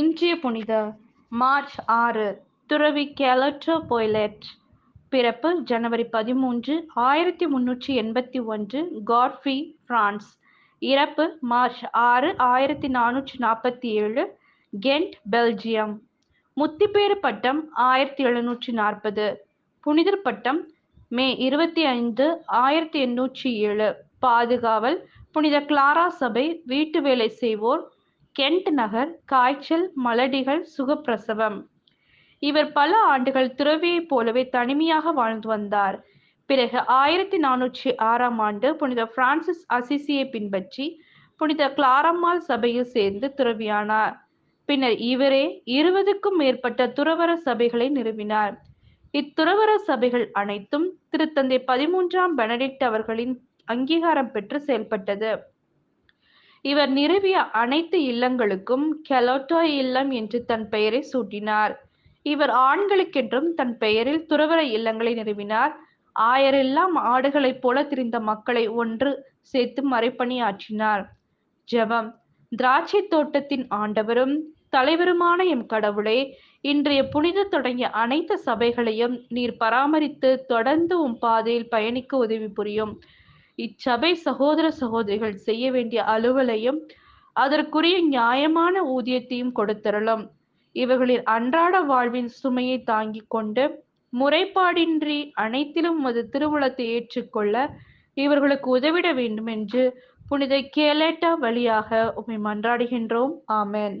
இன்றைய புனித மார்ச் ஆறு துறவி கேலட்டோ பொய்லெட் பிறப்பு ஜனவரி பதிமூன்று ஆயிரத்தி முன்னூற்றி எண்பத்தி ஒன்று காட்ஃபி பிரான்ஸ். இறப்பு மார்ச் ஆறு ஆயிரத்தி நானூற்றி நாற்பத்தி ஏழு கென்ட் பெல்ஜியம். முத்திப்பேறு பட்டம் ஆயிரத்தி எழுநூற்றி நாற்பது. புனிதர் பட்டம் மே இருபத்தி ஐந்து ஆயிரத்தி எண்ணூற்றி ஏழு. பாதுகாவல் புனித கிளாரா சபை வீட்டு வேலை செய்வோர் கென்ட் நகர் காய்ச்சல் மலடிகள் சுகப்பிரசவம். இவர் பல ஆண்டுகள் துறவியைப் போலவே தனிமையாக வாழ்ந்து வந்தார். பிறகு ஆயிரத்தி நானூற்றி ஆறாம் ஆண்டு புனித பிரான்சிஸ் அசிசியை பின்பற்றி புனித கிளாரம்மாள் சபையில் சேர்ந்து துறவியானார். பின்னர் இவரே இருபதுக்கும் மேற்பட்ட துறவர சபைகளை நிறுவினார். இத்துறவர சபைகள் அனைத்தும் திருத்தந்தை பதிமூன்றாம் பெனடிக்ட் அவர்களின் அங்கீகாரம் பெற்று செயல்பட்டது. இவர் நிறுவிய அனைத்து இல்லங்களுக்கும் கெலோட்டோ இல்லம் என்று தன் பெயரை சூட்டினார். இவர் ஆண்களுக்கென்றும் தன் பெயரில் துறவர இல்லங்களை நிறுவினார். ஆயரெல்லாம் ஆடுகளைப் போல திரிந்த மக்களை ஒன்று சேர்த்து மறைப்பணியாற்றினார் ஜெபம். திராட்சை தோட்டத்தின் ஆண்டவரும் தலைவருமான எம் கடவுளே இன்றைய புனித தொடங்கிய அனைத்து சபைகளையும் நீர் பராமரித்து தொடர்ந்து உம் பாதையில் பயணிக்க உதவி புரியும். இச்சபை சகோதர சகோதரிகள் செய்ய வேண்டிய அலுவலையும் அதற்குரிய நியாயமான ஊதியத்தையும் கொடுத்தரலாம். இவர்களின் அன்றாட வாழ்வின் சுமையை தாங்கிக் கொண்டு முறைப்பாடின்றி அனைத்திலும் அது திருவுளத்தை ஏற்றுக்கொள்ள இவர்களுக்கு உதவிட வேண்டும் என்று புனித கேலேட்டா வழியாக உம்மை மன்றாடுகின்றோம். ஆமேன்.